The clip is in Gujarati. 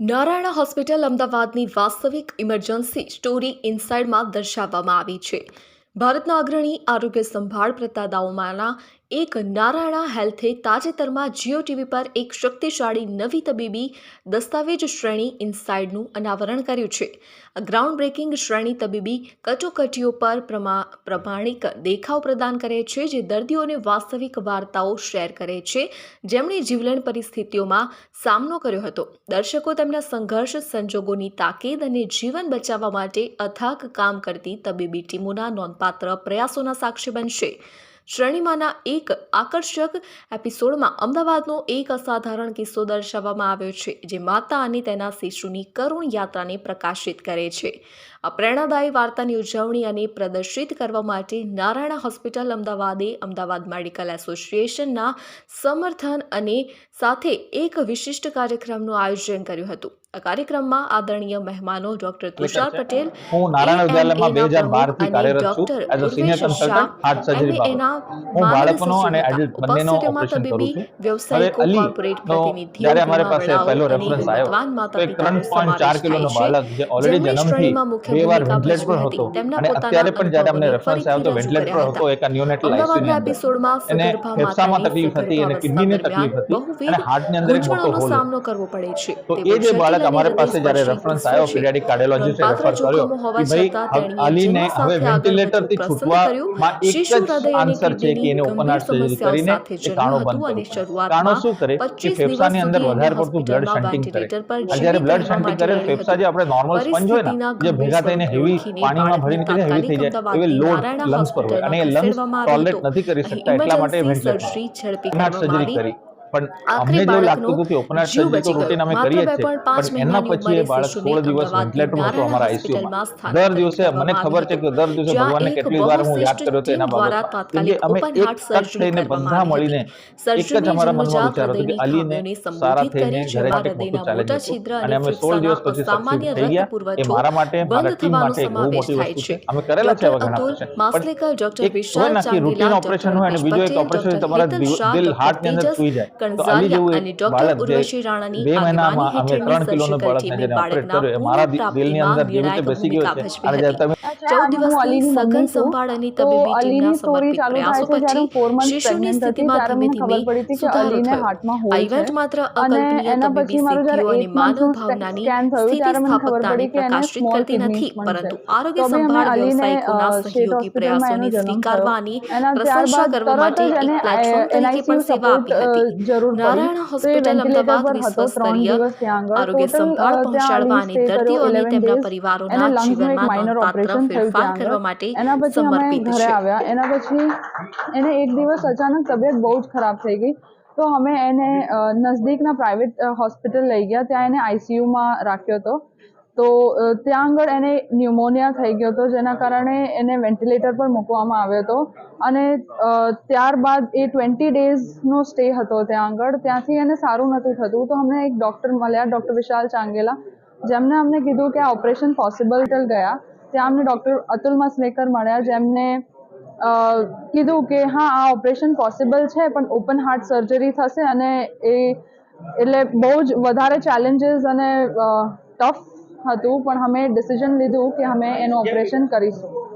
નારાયણા હોસ્પિટલ અમદાવાદની વાસ્તવિક ઇમરજન્સી સ્ટોરી ઇનસાઇડમાં દર્શાવવામાં આવી છે. ભારતના અગ્રણી આરોગ્ય સંભાળ પ્રદાતાઓમાંના એક નારાયણા હેલ્થે તાજેતરમાં જીઓ ટીવી પર એક શક્તિશાળી નવી તબીબી દસ્તાવેજ શ્રેણી ઇનસાઇડનું અનાવરણ કર્યું છે. ગ્રાઉન્ડ બ્રેકિંગ શ્રેણી તબીબી કટોકટીઓ પર પ્રમા, પ્રમાણિક દેખાવ પ્રદાન કરે છે જે દર્દીઓને વાસ્તવિક વાર્તાઓ શેર કરે છે. જેમણે જીવલેણ પરિસ્થિતિઓમાં સામનો કર્યો હતો. દર્શકો તેમના સંઘર્ષ, સંજોગોની તાકીદ અને જીવન બચાવવા માટે અથાક કામ કરતી તબીબી ટીમોના નોંધપાત્ર પ્રયાસોના સાક્ષી બનશે. શ્રેણીમાંના એક આકર્ષક એપિસોડમાં અમદાવાદનો એક અસાધારણ કિસ્સો દર્શાવવામાં આવ્યો છે, જે માતા અને તેના શિશુની કરુણ યાત્રાને પ્રકાશિત કરે છે. આ પ્રેરણાદાયી વાર્તાની ઉજવણી અને પ્રદર્શિત કરવા માટે નારાયણા હોસ્પિટલ અમદાવાદે અમદાવાદ મેડિકલ એસોસિએશનના સમર્થન અને સાથે એક વિશિષ્ટ કાર્યક્રમનું આયોજન કર્યું હતું. આ કાર્યક્રમમાં આદરણીય મહેમાનો ડોક્ટર તુષાર પટેલ હું નારાયણ વિદ્યાલયમાં બે હજાર બારથી કાર્યરત છું. As a senior consultant heart surgery બાબત. હું બાળકોનો અને એડલ્ટ બંનેનો ઓપરેશન કરું છું. હવે અલી જ્યારે અમારે પાસે પહેલો રેફરન્સ આવ્યો તો એક ત્રણ પોઈન્ટ ચાર કિલોનો બાળક જે ઓલરેડી જન્મથી બે વાર વેન્ટિલેટર પર હતો. અને અત્યારે પણ જ્યારે અમને રેફરન્સ આવ્યો તો વેન્ટિલેટર પર હતો. એક ન્યુનેટલ આઈસીયુ અમદાવાદના એને ફેફસામાં તકલીફ હતી અને સગર્ભાવસ્થા તકલીફ હતી અને હાર્ટની અંદર એક મોટો હોલ સામનો કરવો પડે છે. તો એ જે બાળક અમારી પાસે જ્યારે રેફરન્સ આવ્યો છે. પીડિયાટિક કાર્ડિયોલોજીસ્ટે રેફર કર્યો કે ભાઈ અલીને હવે સાથે વેન્ટિલેટરથી આગળ વધવું છૂટવામાં એક જ આન્સર છે કે એને ઓપન હાર્ટ સર્જરી કરીને એ કાણો બંધ કરવું કાણો શું કરે? કે ફેફસાની અંદર વધારે પડતું બ્લડ શન્ટિંગ કરે. જ્યારે બ્લડ શન્ટિંગ કરે ફેફસા જે આપણે નોર્મલ સ્પંજ હોય ને જે ભેગા થઈને હેવી પાણીમાં ભરીને કે હેવી થઈ જાય. એવી લોડ લંગ્સ પર હોય. અને એ લંગ્સ ટોલરેટ નથી કરી શકતા એટલા માટે વેન્ટિલેટર હાર્ટ સર્જરી કરી. પણ અમને જો લાગતું હતું કે ઓપન હાર્ટ સર્જરી રૂટીન અમે કરીએ જ માત્ર છે બે પણ એના પછી એ બાળક સોળ દિવસ વેન્ટિલેટરમાં હતો અમારા આઈસીયુમાં દર દિવસે મને ખબર છે કે દર દિવસે ભગવાનને કેટલી વાર હું યાદ કર્યો હતો એના બાબતમાં. કેમ કે અમે એક તક થઈને કરવામાં મળીને એક જ અમારા મનમાં વિચાર હતો કે અલીને સારા થઈને ઘરે માટે મોટું ચેલેન્જ હતું અને અમે સોળ દિવસ પછી સક્સેસ થઈ ગયા. એ મારા માટે મારા ટીમ માટે એક બહુ મોટી વસ્તુ છે. અમે કરેલા છે એવા ઘણા ઓપરેશન માસલેકર, એક હોય ને કે રૂટીન ઓપરેશન હોય અને બીજો એક ઓપરેશન તમારા દિલ હાર્ટની અંદર સુઈ જાય તો અલી કણઝારિયા જેવું અને એક ડોક્ટર બાળક જે ઉર્વશી રાણાની બે મહિનામાં આગેવાની અમે ત્રણ હેઠળની કિલોનું સર્જિકલ બાળકને ટીમે જેને ઓપરેટ કર્યો એ મારા દિ- દિલની અંદર જેવી રીતે બેસી ગયો છે અને જ્યારે તમે ચૌદ દિવસની સઘન સંભાળ અને તો તબીબી ટીમના અલીની સ્ટોરી સમર્પિત ચાલુ પ્રયાસો થાય છે જ્યારે પછી હું four months શિશુની pregnant હતી સ્થિતિમાં ત્યારે ધીમે મને ધીમે ખબર પડી હતી કે સુધારો અલીને થયો હાર્ટમાં હોલ આ છે ઇવેન્ટ માત્ર અને અકલ્પનીય એના તબીબી પછી મારું સિદ્ધિઓ જ્યારે અને eight months માનવ નું ભાવનાની સ્કેન થયું ત્યારે મને ખબર સ્થિતિસ્થાપકતાને પડી કે એને પ્રકાશિત small કરતી kidney નથી પણ છે. પરંતુ આરોગ્ય તો બી અમે સંભાળ અલીને, વ્યવસાયિકોના અ, state સહયોગી hospitalમાં પ્રયાસોને એનો જન્મ થયો. સ્વીકારવાની એના પ્રશંસા ત્યારબાદ કરવા માટે તરત જ એક એને પ્લેટફોર્મ તરીકે NICU પણ સેવા support, આપી અ, હતી જરૂર નારાયણ હોસ્પિટલ અમદાવાદ પર હતો ત્રણ વિશ્વસ્તરીય દિવસ ત્યાં આગળ. આરોગ્ય સંભાળ અ, ત્યાં પહોંચાડવા અને અલી stay કર્યો દર્દીઓ અને 11 તેમના પરિવારોના એને lungs નું એક જીવનમાં નોંધપાત્ર ફેરફાર કરવા માટે એના પછી અમે સમર્પિત ઘરે છે. આવ્યા. એના પછી એને એક દિવસ અચાનક તબિયત બહુ જ ખરાબ થઈ ગઈ. તો અમે એને નજદીકના પ્રાઇવેટ હોસ્પિટલ લઈ ગયા. ત્યાં એને આઈસીયુમાં રાખ્યો હતો. તો ત્યાં આગળ એને ન્યુમોનિયા થઈ ગયો હતો, જેના કારણે એને વેન્ટિલેટર પર મૂકવામાં આવ્યો હતો. અને ત્યારબાદ એ ટ્વેન્ટી ડેઝનો સ્ટે હતો ત્યાં આગળ. ત્યાંથી એને સારું નહોતું થતું. તો અમને એક ડૉક્ટર મળ્યા, ડૉક્ટર વિશાલ ચાંગેલા જેમને અમને કીધું કે આ ઓપરેશન પોસિબલ ગયા. ત્યાં અમને ડૉક્ટર અતુલ મસલેકર મળ્યા, જેમને કીધું કે હા, આ ઓપરેશન પોસિબલ છે, પણ ઓપન હાર્ટ સર્જરી થશે અને એ, એટલે બહુ જ વધારે ચેલેન્જીસ અને ટફ હતું પણ અમે ડિસિઝન લીધું કે અમે એનું ઓપરેશન કરીશું.